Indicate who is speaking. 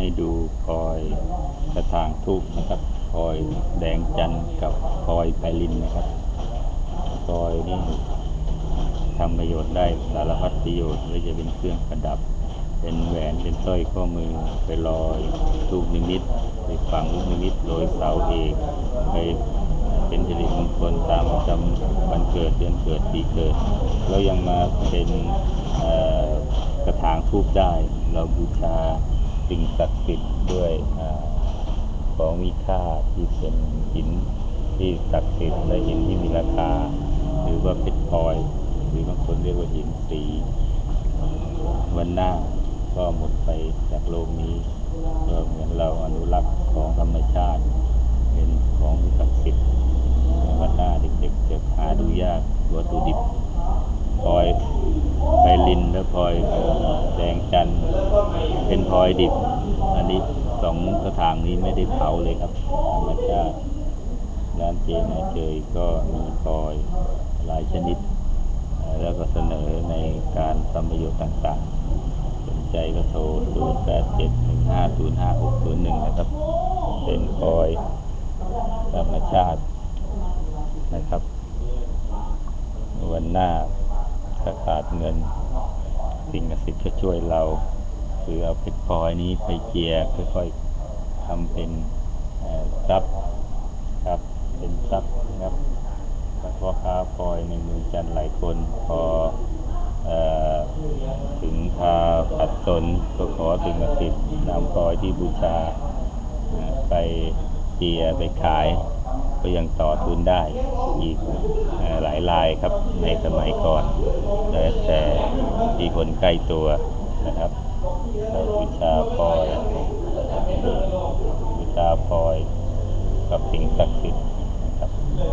Speaker 1: ให้ดูพลอยกระถางทูบนะครับพลอยแดงจันทร์กับพลอยไพลินนะครับพลอยนี่ทำประโยชน์ได้สารพัดประโยชน์ไม่ว่าจะเป็นเครื่องประดับ เป็นแหวนเป็นสร้อยข้อมือไปลอยลูกนิมิตไปฝังลูกนิมิตโดยเสาเอกไปเป็นสิริมงคลตามจำวันเกิดเดือนเกิดปีเกิดแล้วยังมาเป็นกระถางทูบได้ เราบูชา สิ่งศักดิ์สิทธิ์ด้วยอของมีค่าที่เป็นหินที่ศักดิ์สิทธิ์และหินที่มีราคา หรือว่าเพชรพลอยหรือบางคนเรียกว่าหินสีวันหน้าก็หมดไปจากโลกนี้ก็เหมือนเราอนุรักษ์ของธรรมชาติ เป็นของศักดิ์สิทธิ์วันหน้าเด็กๆจะหาดูยากวัตถุดิบ พลอยไพลินและพลอยแดงจันเป็นพลอยดิบ อันนี้สองกระถางนี้ไม่ได้เผาเลยครับธรรมชาติร้านเจนาเจยก็มีพลอยหลายชนิด แล้วก็เสนอในการทำประโยชน์ต่างๆ สนใจก็โทร 0 8 7 1 5 0 5 6 0 1 นะครับ เป็นคอยธรรมชาตินะครับ วันหน้า ถ้าขาดเงิน สิ่งศักดิ์สิทธิ์ก็ช่วยเรา คือเอาเพชรพลอยนี้ไปเจียร์ค่อยๆทำเป็นทรัพย์ครับเป็นทรัพย์นะครับพ่อค้าพลอยในมือจันหลายคนพออถึงคาวขัดสนก็ขอสิ่งศักดิ์สิทธิ์นำพลอยที่บูชาไปเจียร์ไปขาย ก็ยังต่อทุนได้อีกหลายรายครับในสมัยก่อนแต่แต่ที่คนใกล้ตัวนะครับเราบูชาพลอยวิชาพลอยกับสิ่งศักดิ์สิทธิ์